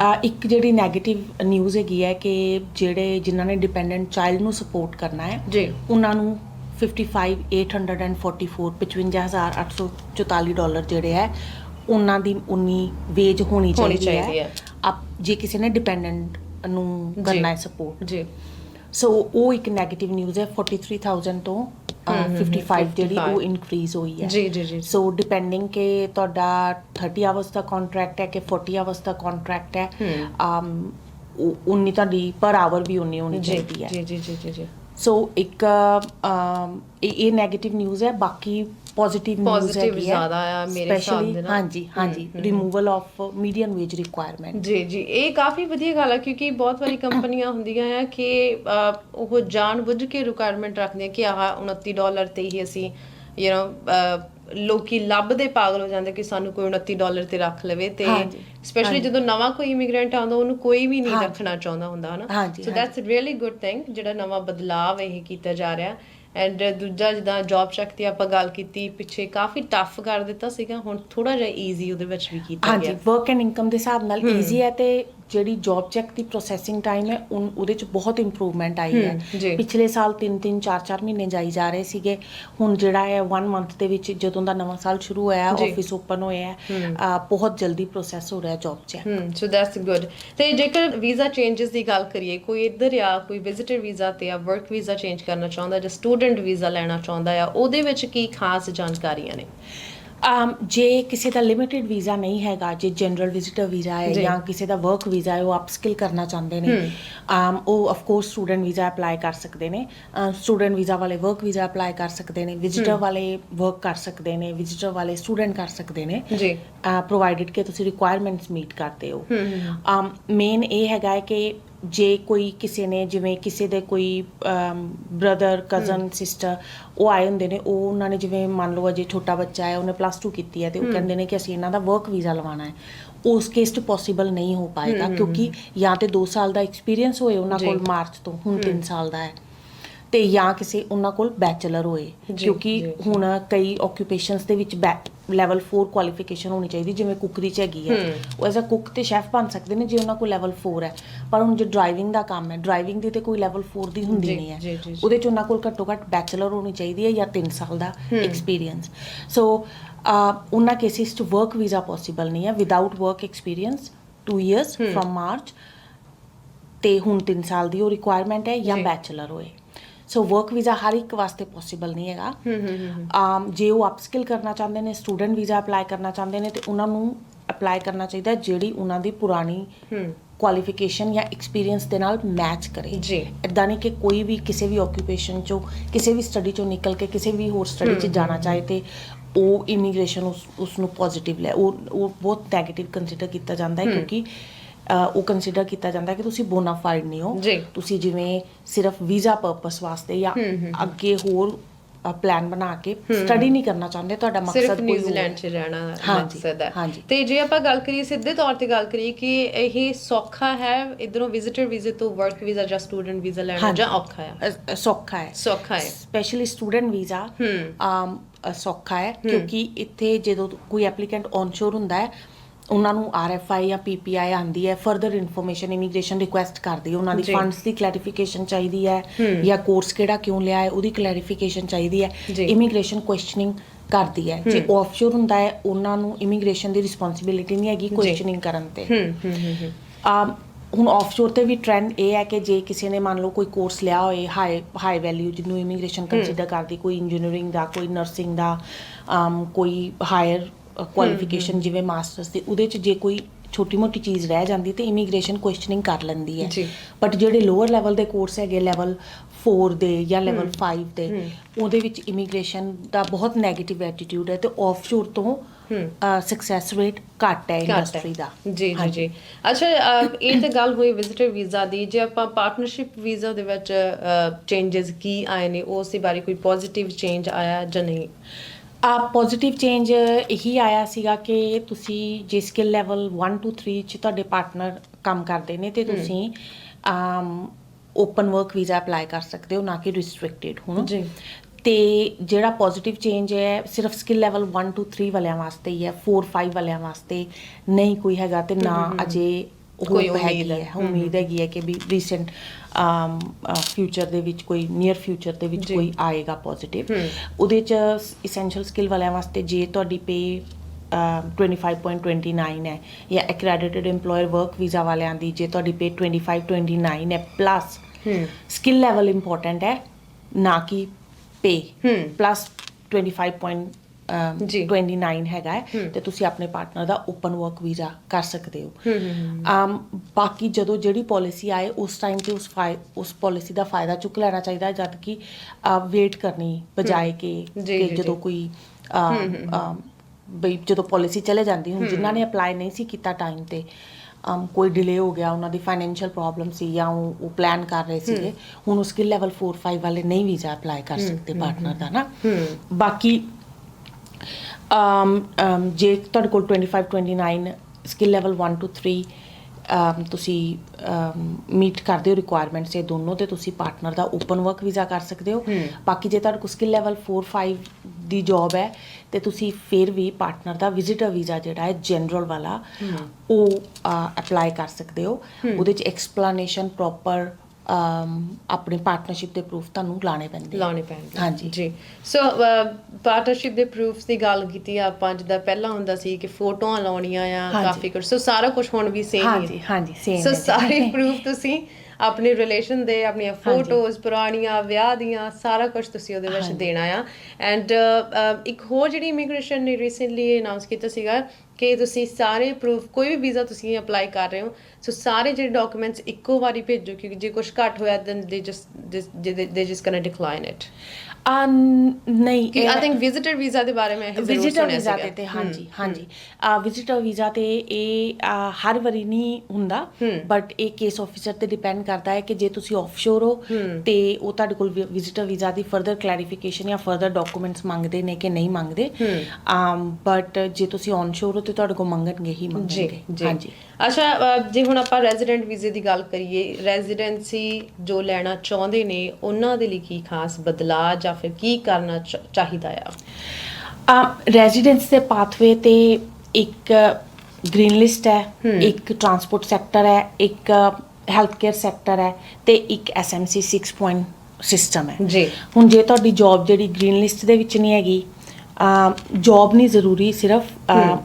ਆ ਇੱਕ ਜਿਹੜੀ 네ਗੇਟਿਵ ਨਿਊਜ਼ ਹੈਗੀ ਹੈ ਕਿ ਜਿਹੜੇ ਜਿਨ੍ਹਾਂ ਨੇ ਡਿਪੈਂਡੈਂਟ ਚਾਈਲਡ ਨੂੰ ਸਪੋਰਟ ਕਰਨਾ ਹੈ ਜੀ। ਉਹਨਾਂ ਨੂੰ 55844 55844 ਡਾਲਰ ਜਿਹੜੇ ਹੈ ਉਹਨਾਂ ਦੀ ਉਨੀ ਵੇਜ ਹੋਣੀ ਚਾਹੀਦੀ ਹੈ। ਆਪ ਜੇ ਕਿਸੇ ਨੇ ਡਿਪੈਂਡੈਂਟ ਨੂੰ। ਕਰਨਾ ਹੈ ਸਪੋਰਟ ਜੀ। ਸੋ ਉਹ ਇੱਕ 네ਗੇਟਿਵ ਨਿਊਜ਼ ਹੈ 43000 ਤੋਂ ਅਹ, 55 ਜਿਹੜੀ ਉਹ 55 ਇਨਕਰੀਜ਼ ਹੋਈ ਹੈ। ਜੀ ਜੀ ਜੀ। ਸੋ ਡਿਪੈਂਡਿੰਗ ਕਿ ਤੁਹਾਡਾ 30 ਆਵਰਸ ਦਾ ਕੰਟਰੈਕਟ ਹੈ ਕਿ 40 ਆਵਰਸ ਦਾ ਕੰਟਰੈਕਟ ਹੈ um ਉਹ- ਉਨੀ ਤੁਹਾਡੀ ਪਰ ਆਵਰ ਵੀ ਉਨੀ ਹੋਣੀ ਜੀ ਚਾਹੀਦੀ ਹੈ। ਜੀ ਜੀ ਜੀ ਜੀ ਜੀ। ਸੋ ਇੱਕ ਅਮ, ਇਹ ਇਹ 네ਗੇਟਿਵ ਨਿਊਜ਼ ਹੈ ਬਾਕੀ ਪੋਜ਼ਿਟਿਵ ਨਿਊਜ਼ ਹੈ ਜ਼ਿਆਦਾ ਆ ਮੇਰੇ ਹਿਸਾਬ ਦੇ ਨਾਲ। ਹਾਂਜੀ ਹਾਂਜੀ removal of median wage requirement ਜੀ ਜੀ ਇਹ ਕਾਫੀ ਵਧੀਆ ਗੱਲ ਹੈ ਕਿਉਂਕਿ ਬਹੁਤ ਵਾਰੀ ਕੰਪਨੀਆਂ ਹੁੰਦੀਆਂ ਆ ਕਿ ਉਹ ਜਾਣ ਬੁੱਝ ਕੇ ਰਿਕੁਆਇਰਮੈਂਟ ਰੱਖਦੀਆਂ ਕਿ ਆਹ 29 ਡਾਲਰ ਤੇ ਹੀ ਅਸੀਂ ਯੂ نو ਲੋਕੀ ਲੱਭਦੇ ਪਾਗਲ ਹੋ ਜਾਂਦੇ ਕਿ ਸਾਨੂੰ ਕੋਈ 29 ਡਾਲਰ ਤੇ ਰੱਖ ਲਵੇ ਤੇ ਸਪੈਸ਼ਲੀ ਜਦੋਂ ਨਵਾਂ ਕੋਈ ਇਮੀਗ੍ਰੈਂਟ ਆਉਂਦਾ ਉਹਨੂੰ ਕੋਈ ਵੀ ਨਹੀਂ। ਰੱਖਣਾ ਚਾਹੁੰਦਾ ਹੁੰਦਾ ਹਨਾ? So that's really good thing ਜਿਹੜਾ ਨਵਾਂ ਬਦਲਾਵ ਇਹ ਕੀਤਾ ਜਾ ਰਿਹਾ। ਐਂਡ ਦੂਜਾ ਜਿੱਦਾਂ ਜੌਬ ਚੱਕ ਦੀ ਆਪਾਂ ਗੱਲ ਕੀਤੀ ਪਿੱਛੇ ਕਾਫੀ ਟਫ ਕਰ ਦਿੱਤਾ ਸੀਗਾ ਹੁਣ ਥੋੜਾ ਜਿਹਾ ਈਜ਼ੀ ਉਹਦੇ ਵਿੱਚ ਵੀ ਕੀਤਾ ਹਾਂਜੀ ਗਿਆ ਵਰਕ ਐਂਡ ਇਨਕਮ ਦੇ ਹਿਸਾਬ ਨਾਲ ਈਜ਼ੀ ਹੈ ਤੇ ਜਿਹੜੀ ਜੌਬ ਚੈੱਕ ਦੀ ਪ੍ਰੋਸੈਸਿੰਗ ਟਾਈਮ ਹੈ ਉਨ- ਉਹਦੇ ਚ ਬਹੁਤ ਇੰਪਰੂਵਮੈਂਟ ਆਈ ਹੈ। ਜੀ। ਪਿਛਲੇ ਸਾਲ 3-3 4-4 ਮਹੀਨੇ ਜਾਈ ਜਾ ਰਹੇ ਸੀਗੇ। ਹੁਣ ਜਿਹੜਾ ਹੈ 1 ਮੰਥ ਦੇ ਵਿੱਚ ਜਦੋਂ ਦਾ ਨਵਾਂ ਸਾਲ ਸ਼ੁਰੂ ਹੋਇਆ ਜੀ। ਆਫਿਸ ਓਪਨ ਹੋਇਆ ਹੈ ਅਹ, ਬਹੁਤ ਜਲਦੀ ਪ੍ਰੋਸੈਸ ਹੋ ਰਿਹਾ job check hmm so that's good ਤੇ ਜੇਕਰ ਵੀਜ਼ਾ ਚੇਂਜਸ ਦੀ ਗੱਲ ਕਰੀਏ ਕੋਈ ਇੱਧਰ ਆ ਕੋਈ ਵਿਜ਼ਿਟਰ ਵੀਜ਼ਾ ਤੇ ਆ ਵਰਕ ਵੀਜ਼ਾ ਚੇਂਜ ਕਰਨਾ ਚਾਹੁੰਦਾ ਜਾਂ ਸਟੂਡੈਂਟ ਵੀਜ਼ਾ ਲੈਣਾ ਚਾਹੁੰਦਾ ਆ ਉਹਦੇ ਵਿੱਚ ਕੀ ਖਾਸ ਜਾਣਕਾਰੀਆਂ ਨੇ? Um, ਜੇ ਕਿਸੇ ਦਾ ਲਿਮਿਟਿਡ ਵੀਜ਼ਾ ਨਹੀਂ ਹੈਗਾ ਜੇ ਜਨਰਲ ਵਿਜ਼ਿਟਰ ਵੀਜ਼ਾ ਹੈ ਜੀ। ਕਿਸੇ ਦਾ ਵਰਕ ਵੀਜ਼ਾ ਹੈ ਉਹ ਅਪਸਕਿਲ ਕਰਨਾ ਚਾਹੁੰਦੇ ਨੇ um, ਉਹ of course student visa apply ਕਰ ਸਕਦੇ ਨੇ ਸਟੂਡੈਂਟ ਵੀਜ਼ਾ ਵਾਲੇ ਵਰਕ ਵੀਜ਼ਾ ਅਪਲਾਈ ਕਰ ਸਕਦੇ ਨੇ ਵਿਜ਼ਿਟਰ ਵਾਲੇ ਵਰਕ ਕਰ ਸਕਦੇ ਨੇ ਵਿਜ਼ਿਟਰ ਵਾਲੇ ਸਟੂਡੈਂਟ ਕਰ ਸਕਦੇ ਨੇ ਜੀ। ਪ੍ਰੋਵਾਈਡਡ ਕਿ ਤੁਸੀਂ ਰਿਕੁਆਇਰਮੈਂਟਸ ਮੀਟ ਕਰਦੇ ਹੋ। ਮੇਨ ਇਹ ਹੈਗਾ ਕਿ ਜੇ ਕੋਈ ਕਿਸੇ ਨੇ ਜਿਵੇਂ ਕਿਸੇ ਦੇ ਕੋਈ ਬ੍ਰਦਰ ਕਜ਼ਨ ਸਿਸਟਰ ਉਹ ਆਏ ਹੁੰਦੇ ਨੇ ਉਹ ਉਹਨਾਂ ਨੇ ਜਿਵੇਂ ਮੰਨ ਲਓ ਅਜੇ ਛੋਟਾ ਬੱਚਾ ਹੈ ਉਹਨੇ ਪਲੱਸ 2 ਕੀਤੀ ਹੈ ਤੇ ਉਹ ਕਹਿੰਦੇ ਨੇ ਕਿ ਅਸੀਂ ਇਹਨਾਂ ਦਾ ਵਰਕ ਵੀਜ਼ਾ ਲਵਾਉਣਾ ਹੈ। ਉਸ ਕੇਸ 'ਚ ਪੋਸੀਬਲ ਨਹੀਂ ਹੋ ਪਾਏਗਾ ਕਿਉਂਕਿ ਜਾਂ ਤੇ 2 ਸਾਲ ਦਾ ਐਕਸਪੀਰੀਅੰਸ ਹੋਏ ਉਹਨਾਂ। ਕੋਲ ਮਾਰਚ ਤੋਂ ਹੁਣ 3 ਸਾਲ ਦਾ ਹੈ। ਤੇ ਜਾਂ ਕਿਸੇ ਉਹਨਾਂ ਕੋਲ ਬੈਚਲਰ ਹੋਏ ਕਿਉਂਕਿ। ਹੁਣ ਕਈ ਓਕੂਪੇਸ਼ਨਸ ਦੇ ਵਿੱਚ ਲੈਵਲ 4 ਕੁਆਲੀਫਿਕੇਸ਼ਨ ਹੋਣੀ ਚਾਹੀਦੀ ਜਿਵੇਂ ਕੁਕਰੀ ਚ ਹੈਗੀ ਹੈ। ਉਹ ਐਜ਼ ਅ ਕੁੱਕ ਤੇ ਸ਼ੈਫ ਬਣ ਸਕਦੇ ਨੇ ਜੇ ਉਹਨਾਂ ਕੋਲ ਲੈਵਲ 4 ਹੈ। ਪਰ ਹੁਣ ਜੇ ਡਰਾਈਵਿੰਗ ਦਾ ਕੰਮ ਹੈ ਡਰਾਈਵਿੰਗ ਦੀ ਤੇ ਕੋਈ ਲੈਵਲ 4 ਦੀ ਹੁੰਦੀ ਨਹੀਂ ਹੈ। ਉਹਦੇ ਚ ਉਹਨਾਂ ਕੋਲ ਘੱਟੋ ਘੱਟ ਬੈਚਲਰ ਹੋਣੀ ਚਾਹੀਦੀ ਹੈ ਜਾਂ 3 ਸਾਲ ਦਾ ਐਕਸਪੀਰੀਅੰਸ ਸੋ ਉਹਨਾਂ ਕੇਸਿਸ ਚ ਵਰਕ ਵੀਜ਼ਾ ਪੋਸੀਬਲ ਨਹੀਂ ਹੈ। Without work experience 2 years from March ਤੇ ਹੁਣ 3 ਸਾਲ ਦੀ ਉਹ ਰਿਕੁਆਇਰਮੈਂਟ ਹੈ ਜੀ। ਬੈਚਲਰ ਹੋਏ। ਸੋ ਵਰਕ ਵੀਜ਼ਾ ਹਰ ਇੱਕ ਵਾਸਤੇ ਪੋਸੀਬਲ ਨਹੀਂ ਹੈਗਾ ਆਮ ਜੇ ਉਹ ਅਪਸਕਿਲ ਕਰਨਾ ਚਾਹੁੰਦੇ ਨੇ ਸਟੂਡੈਂਟ ਵੀਜ਼ਾ ਅਪਲਾਈ ਕਰਨਾ ਚਾਹੁੰਦੇ ਨੇ ਤੇ ਉਹਨਾਂ ਨੂੰ ਅਪਲਾਈ ਕਰਨਾ ਚਾਹੀਦਾ ਜਿਹੜੀ ਉਹਨਾਂ ਦੀ ਪੁਰਾਣੀ ਕੁਆਲੀਫਿਕੇਸ਼ਨ ਜਾਂ ਐਕਸਪੀਰੀਅੰਸ ਦੇ ਨਾਲ ਮੈਚ ਕਰੇ ਜੀ। ਇਦਾਂ ਨਹੀਂ ਕਿ ਕੋਈ ਵੀ ਕਿਸੇ ਵੀ ਓਕੂਪੇਸ਼ਨ ਚੋਂ ਕਿਸੇ ਵੀ ਸਟੱਡੀ ਚੋਂ ਨਿਕਲ ਕੇ ਕਿਸੇ ਵੀ ਹੋਰ ਸਟੱਡੀ 'ਚ ਜਾਣਾ ਚਾਹੇ ਤੇ ਉਹ ਇਮੀਗ੍ਰੇਸ਼ਨ ਉਸ ਉਸ ਨੂੰ ਪੋਜ਼ਿਟਿਵ ਲੈ ਉਹ ਉਹ ਬਹੁਤ 네ਗੇਟਿਵ ਕੰਸੀਡਰ ਕੀਤਾ ਜਾਂਦਾ ਹੈ ਕਿਉਂਕਿ ਉਹ ਕੰਸੀਡਰ ਕੀਤਾ ਜਾਂਦਾ ਕਿ ਤੁਸੀਂ ਬੋਨਾਫਾਈਡ ਨਹੀਂ ਹੋ। ਜੀ। ਤੁਸੀਂ ਜਿਵੇਂ ਸਿਰਫ ਵੀਜ਼ਾ ਪਰਪਸ ਵਾਸਤੇ ਜਾਂ ਅੱਗੇ ਹੋਰ ਪਲਾਨ ਬਣਾ ਕੇ ਸਟੱਡੀ ਨਹੀਂ ਕਰਨਾ ਚਾਹੁੰਦੇ ਤੁਹਾਡਾ ਮਕਸਦ ਸਿਰਫ ਕੋਈ ਨਿਊਜ਼ੀਲੈਂਡ 'ਚ ਰਹਿਣਾ ਹਾਂਜੀ, ਮਕਸਦ ਹੈ। ਹਾਂਜੀ। ਤੇ ਜੇ ਆਪਾਂ ਗੱਲ ਕਰੀਏ ਸਿੱਧੇ ਤੌਰ ਤੇ ਗੱਲ ਕਰੀਏ ਕਿ ਇਹ ਸੌਖਾ ਹੈ ਇਧਰੋਂ ਵਿਜ਼ਿਟਰ ਵੀਜ਼ੇ ਤੋਂ ਵਰਕ ਵੀਜ਼ਾ ਜਾਂ ਸਟੂਡੈਂਟ ਵੀਜ਼ਾ ਲੈਣਾ ਹਾਂਜੀ। ਜਾਂ ਔਖਾ ਹੈ? ਅ, ਅ, ਸੌਖਾ ਹੈ। ਸੌਖਾ ਹੈ। ਸਪੈਸ਼ਲੀ ਸਟੂਡੈਂਟ ਵੀਜ਼ਾ ਆਮ ਅ, ਸੌਖਾ ਹੈ ਕਿਉਂਕਿ ਇੱਥੇ ਜਦੋਂ ਕੋਈ ਐਪਲੀਕੈਂਟ ਔਨਸ਼ੋਰ ਹੁੰਦਾ ਹੈ ਉਹਨਾਂ ਨੂੰ ਆਰਐਫਆਈ ਜਾਂ ਪੀਪੀਆਈ ਆਂਦੀ ਹੈ ਫਰਦਰ ਇਨਫੋਰਮੇਸ਼ਨ ਇਮੀਗ੍ਰੇਸ਼ਨ ਰਿਕੁਐਸਟ ਕਰਦੀ ਹੈ। ਉਹਨਾਂ ਦੀ। ਫੰਡਸ ਦੀ ਕਲੈਰੀਫਿਕੇਸ਼ਨ ਚਾਹੀਦੀ ਹੈ ਜਾਂ ਕੋਰਸ ਕਿਹੜਾ ਕਿਉਂ ਲਿਆ ਹੈ ਉਹਦੀ ਕਲੈਰੀਫਿਕੇਸ਼ਨ ਚਾਹੀਦੀ ਹੈ। ਇਮੀਗ੍ਰੇਸ਼ਨ ਕੁਐਸਚਨਿੰਗ ਕਰਦੀ ਹੈ। ਜੇ ਆਫਸ਼ੋਰ ਹੁੰਦਾ ਹੈ ਉਹਨਾਂ ਨੂੰ ਇਮੀਗ੍ਰੇਸ਼ਨ ਦੀ ਰਿਸਪੌਂਸਿਬਿਲਿਟੀ ਨਹੀਂ ਹੈਗੀ ਕੁਐਸਚਨਿੰਗ ਕਰਨ ਤੇ। ਆਮ ਹੁਣ ਆਫਸ਼ੋਰ ਤੇ ਵੀ ਟ੍ਰੈਂਡ ਇਹ ਹੈ ਕਿ ਜੇ ਕਿਸੇ ਨੇ ਮੰਨ ਲਓ ਕੋਈ ਕੋਰਸ ਲਿਆ ਹੋਏ ਹਾਈ ਹਾਈ ਵੈਲਿਊ ਜਿਹਨੂੰ ਇਮੀਗ੍ਰੇਸ਼ਨ ਕੰਸੀਡਰ ਕਰਦੀ ਕੋਈ ਇੰਜੀਨੀਅਰਿੰਗ ਦਾ ਕੋਈ ਨਰਸਿੰਗ ਦਾ ਕੋਈ ਹਾਇਰ ਕੁਆਲੀਫਿਕੇਸ਼ਨ ਜਿਵੇਂ ਮਾਸਟਰਸ ਦੀ ਉਹਦੇ ਚ ਜੇ ਕੋਈ ਛੋਟੀ ਮੋਟੀ ਚੀਜ਼ ਰਹਿ ਜਾਂਦੀ ਤੇ ਇਮੀਗ੍ਰੇਸ਼ਨ ਕੁਐਸਚਨਿੰਗ ਕਰ ਲੈਂਦੀ ਹੈ। ਜੀ। ਬਟ ਜਿਹੜੇ ਲੋਅਰ ਲੈਵਲ ਦੇ ਕੋਰਸ ਹੈਗੇ ਲੈਵਲ 4 ਦੇ ਜਾਂ ਲੈਵਲ 5 ਦੇ ਉਹਦੇ ਵਿੱਚ ਇਮੀਗ੍ਰੇਸ਼ਨ ਦਾ ਬਹੁਤ 네ਗੇਟਿਵ ਐਟੀਟਿਊਡ ਹੈ ਤੇ ਆਫਸ਼ੋਰ ਤੋਂ ਸਕਸੈਸ ਰੇਟ ਘੱਟ ਹੈ। ਇੰਡਸਟਰੀ ਦਾ। ਜੀ ਜੀ ਅੱਛਾ ਅਹ, ਇਹ ਤਾਂ ਗੱਲ ਹੋਈ ਵਿਜ਼ਿਟਰ ਵੀਜ਼ਾ ਦੀ। ਜੇ ਆਪਾਂ ਪਾਰਟਨਰਸ਼ਿਪ ਵੀਜ਼ਾ ਦੇ ਵਿੱਚ ਚੇਂਜਸ ਕੀ ਆਏ ਨੇ ਉਸ ਦੇ ਬਾਰੇ ਕੋਈ ਪੋਜ਼ਿਟਿਵ ਚੇਂਜ ਆਇਆ ਜਾਂ ਨਹੀਂ? ਆ ਪੋਜ਼ਿਟਿਵ ਚੇਂਜ ਇਹੀ ਆਇਆ ਸੀਗਾ ਕਿ ਤੁਸੀਂ ਜੇ ਸਕਿੱਲ ਲੈਵਲ 1 2 3 ਚ ਤੁਹਾਡੇ ਪਾਰਟਨਰ ਕੰਮ ਕਰਦੇ ਨੇ ਤੇ ਤੁਸੀਂ ਆਮ ਓਪਨ ਵਰਕ ਵੀਜ਼ਾ ਅਪਲਾਈ ਕਰ ਸਕਦੇ ਹੋ ਨਾ ਕਿ ਰਿਸਟ੍ਰਿਕਟਿਡ ਹੁਣ। ਜੀ। ਤੇ ਜਿਹੜਾ ਪੋਜ਼ਿਟਿਵ ਚੇਂਜ ਹੈ ਸਿਰਫ ਸਕਿੱਲ ਲੈਵਲ 1 2 3 ਵਾਲਿਆਂ ਵਾਸਤੇ ਹੀ ਹੈ 4 5 ਵਾਲਿਆਂ ਵਾਸਤੇ ਨਹੀਂ ਕੋਈ ਹੈਗਾ ਤੇ ਨਾ ਅਜੇ ਕੋਈ ਉਮੀਦ ਹੈ। ਉਮੀਦ ਹੈਗੀ ਹੈ ਕਿ ਵੀ ਰੀਸੈਂਟ ਫਿਊਚਰ ਦੇ ਵਿੱਚ ਕੋਈ ਨੀਅਰ ਫਿਊਚਰ ਦੇ ਵਿੱਚ। ਕੋਈ ਆਏਗਾ ਪੋਜ਼ਿਟਿਵ। ਉਹਦੇ ਚ ਇਸੈਂਸ਼ੀਅਲ ਸਕਿੱਲ ਵਾਲਿਆਂ ਵਾਸਤੇ ਜੇ ਤੁਹਾਡੀ ਪੇ 25.29 ਹੈ ਜਾਂ ਐਕ੍ਰੈਡਿਟਡ EMPLOYER ਵਰਕ ਵੀਜ਼ਾ ਵਾਲਿਆਂ ਦੀ ਜੇ ਤੁਹਾਡੀ ਪੇ 25.29 ਹੈ ਪਲੱਸ ਸਕਿੱਲ ਲੈਵਲ ਇੰਪੋਰਟੈਂਟ ਹੈ ਨਾ ਕਿ ਪੇ ਪਲੱਸ 25. ਜੀ। 29 ਹੈਗਾ ਹੈ। ਤੇ ਤੁਸੀਂ ਆਪਣੇ ਪਾਰਟਨਰ ਦਾ ਓਪਨ ਵਰਕ ਵੀਜ਼ਾ ਕਰ ਸਕਦੇ ਹੋ। ਆਮ ਬਾਕੀ ਜਦੋਂ ਜਿਹੜੀ ਪਾਲਿਸੀ ਆਏ ਉਸ ਟਾਈਮ ਤੇ ਉਸ ਉਸ ਪਾਲਿਸੀ ਦਾ ਫਾਇਦਾ ਚੁੱਕ ਲੈਣਾ ਚਾਹੀਦਾ ਜਦ ਕਿ ਵੇਟ ਕਰਨੀ ਬਜਾਏ ਕਿ ਜਦੋਂ। ਕੋਈ ਬਈ ਜਦੋਂ ਪਾਲਿਸੀ ਚਲੇ ਜਾਂਦੀ ਹੁਣ ਜਿਨ੍ਹਾਂ ਨੇ ਅਪਲਾਈ ਨਹੀਂ ਸੀ ਕੀਤਾ ਟਾਈਮ ਤੇ ਅਮ, ਕੋਈ ਡਿਲੇ ਹੋ ਗਿਆ ਉਹਨਾਂ ਦੀ ਫਾਈਨੈਂਸ਼ੀਅਲ ਪ੍ਰੋਬਲਮ ਸੀ ਜਾਂ ਉਹ ਪਲਾਨ ਕਰ ਰਹੇ ਸੀਗੇ ਹੁਣ ਉਹ ਸਕਿੱਲ ਲੈਵਲ 4 5 ਵਾਲੇ ਨਹੀਂ ਵੀਜ਼ਾ ਅਪਲਾਈ ਕਰ ਸਕਦੇ ਪਾਰਟਨਰ ਦਾ ਨਾ। ਬਾਕੀ ਅਮ ਅਮ, ਜੇ ਤੁਹਾਡੇ ਕੋਲ 25 29 ਸਕਿੱਲ ਲੈਵਲ 1 ਟੂ 3 ਅਮ, ਤੁਸੀਂ ਮੀਟ ਕਰਦੇ ਹੋ ਰਿਕੁਆਇਰਮੈਂਟਸ ਇਹ ਦੋਨੋਂ ਤੇ ਤੁਸੀਂ ਪਾਰਟਨਰ ਦਾ ਓਪਨ ਵਰਕ ਵੀਜ਼ਾ ਕਰ ਸਕਦੇ ਹੋ। ਹੂੰ। ਬਾਕੀ ਜੇ ਤੁਹਾਡੇ ਕੋਲ ਸਕਿੱਲ ਲੈਵਲ 4 5 ਦੀ ਜੌਬ ਹੈ ਤੇ ਤੁਸੀਂ ਫਿਰ ਵੀ ਪਾਰਟਨਰ ਦਾ ਵਿਜ਼ਿਟਰ ਵੀਜ਼ਾ ਜਿਹੜਾ ਹੈ ਜਨਰਲ ਵਾਲਾ ਉਹ ਅਪਲਾਈ ਕਰ ਸਕਦੇ ਹੋ। ਉਹਦੇ ਚ ਐਕਸਪਲੇਨੇਸ਼ਨ ਪ੍ਰੋਪਰ ਆਪਣੇ ਪਾਰਟਨਰਸ਼ਿਪ ਦੇ ਪ੍ਰੂਫ ਤੁਹਾਨੂੰ ਲਾਣੇ ਪੈਂਦੇ ਆ। ਲਾਉਣੇ ਪੈਣਗੇ ਹਾਂਜੀ। ਜੀ ਸੋ ਪਾਰਟਨਰਸ਼ਿਪ ਦੇ ਪ੍ਰੂਫਸ ਦੀ ਗੱਲ ਕੀਤੀ ਆ ਆਪਾਂ ਜਿੱਦਾਂ ਪਹਿਲਾਂ ਹੁੰਦਾ ਸੀ ਕਿ ਫੋਟੋਆਂ ਲਾਉਣੀਆਂ ਆ। ਕਾਫੀ ਕੁਝ ਸੋ ਸਾਰਾ ਕੁਝ ਹੁਣ ਵੀ ਸੇਮ ਹੀ ਹਾਂਜੀ ਹੈ ਹਾਂਜੀ ਸੇਮ ਸੋ ਸਾਰੇ ਪ੍ਰੂਫ ਤੁਸੀਂ ਆਪਣੇ ਰਿਲੇਸ਼ਨ ਦੇ ਆਪਣੀਆਂ। ਫੋਟੋਜ਼ ਪੁਰਾਣੀਆਂ ਵਿਆਹ ਦੀਆਂ ਸਾਰਾ ਕੁਝ ਤੁਸੀਂ ਉਹਦੇ ਵਿੱਚ। ਦੇਣਾ ਆ ਐਂਡ ਇੱਕ ਹੋਰ ਜਿਹੜੀ ਇਮੀਗ੍ਰੇਸ਼ਨ ਨੇ ਰੀਸੈਂਟਲੀ ਅਨਾਉਂਸ ਕੀਤਾ ਸੀਗਾ ਕਿ ਤੁਸੀਂ ਸਾਰੇ ਪ੍ਰੂਫ ਕੋਈ ਵੀ ਵੀਜ਼ਾ ਤੁਸੀਂ ਅਪਲਾਈ ਕਰ ਰਹੇ ਹੋ ਸੋ ਸਾਰੇ ਜਿਹੜੇ ਡਾਕੂਮੈਂਟਸ ਇੱਕੋ ਵਾਰੀ ਭੇਜੋ, ਕਿਉਂਕਿ ਜੇ ਕੁਝ ਘੱਟ ਹੋਇਆ ਦੈਨ ਦੇ ਜਸਟ ਦੇ ਜਸਟ ਕੈਨ ਡਿਕਲਾਈਨ ਇਟ ਆ ਨਹੀਂ ਕਿ ਆਈ ਥਿੰਕ ਵਿਜ਼ਿਟਰ ਵੀਜ਼ਾ ਦੇ ਬਾਰੇ ਮੈਂ ਇਹ ਜ਼ਰੂਰ ਵਿਜ਼ਿਟਰ ਸੁਣਿਆ ਵੀਜ਼ਾ ਸੀਗਾ। ਤੇ ਤੇ ਹਾਂਜੀ ਹਾਂਜੀ। ਆ ਵਿਜ਼ਿਟਰ ਵੀਜ਼ਾ ਤੇ ਇਹ ਆ, ਹਰ ਵਾਰੀ ਨਹੀਂ ਹੁੰਦਾ ਹੂੰ। ਬਟ ਇਹ ਕੇਸ ਆਫੀਸਰ ਤੇ ਡਿਪੈਂਡ ਕਰਦਾ ਹੈ ਕਿ ਜੇ ਤੁਸੀਂ ਆਫਸ਼ੋਰ ਹੋ ਹੂੰ। ਤੇ ਉਹ ਤੁਹਾਡੇ ਕੋਲ ਵਿਜ਼ਿਟਰ ਵੀਜ਼ਾ ਦੀ ਫਰਦਰ ਕਲੈਰੀਫਿਕੇਸ਼ਨ ਜਾਂ ਫਰਦਰ ਡਾਕੂਮੈਂਟਸ ਮੰਗਦੇ ਨੇ ਕਿ ਨਹੀਂ ਮੰਗਦੇ। ਹੂੰ। ਆਮ ਬਟ ਜੇ ਤੁਸੀਂ ਔਨਸ਼ੋਰ ਹੋ ਤੇ ਤੁਹਾਡੇ ਕੋਲ ਮੰਗਣਗੇ ਹੀ ਜੀ ਮੰਗਣਗੇ। ਜੀ ਹਾਂਜੀ। ਅੱਛਾ ਅ, ਜੇ ਹੁਣ ਆਪਾਂ ਰੈਜ਼ੀਡੈਂਟ ਵੀਜ਼ੇ ਦੀ ਗੱਲ ਕਰੀਏ ਰੈਜ਼ੀਡੈਂਸੀ ਜੋ ਲੈਣਾ ਚਾਹੁੰਦੇ ਨੇ ਉਹਨਾਂ ਦੇ ਲਈ ਕੀ ਖਾਸ ਬਦਲਾਅ ਜਾਂ ਫਿਰ ਕੀ ਕਰਨਾ ਚਾਹੀਦਾ ਆ? ਰੈਜ਼ੀਡੈਂਸ ਦੇ ਪਾਥਵੇ ਤੇ ਇੱਕ ਗ੍ਰੀਨ ਲਿਸਟ ਹੈ। ਇੱਕ ਟਰਾਂਸਪੋਰਟ ਸੈਕਟਰ ਹੈ ਇੱਕ ਹੈਲਥ ਕੇਅਰ ਸੈਕਟਰ ਹੈ ਤੇ ਇੱਕ ਐਸਐਮਸੀ 6 ਪੁਆਇੰਟ ਸਿਸਟਮ ਹੈ। ਜੀ। ਹੁਣ ਜੇ ਤੁਹਾਡੀ ਜੌਬ ਜਿਹੜੀ ਗ੍ਰੀਨ ਲਿਸਟ ਦੇ ਵਿੱਚ ਨਹੀਂ ਹੈਗੀ ਜੌਬ ਨਹੀਂ ਜ਼ਰੂਰੀ ਸਿਰਫ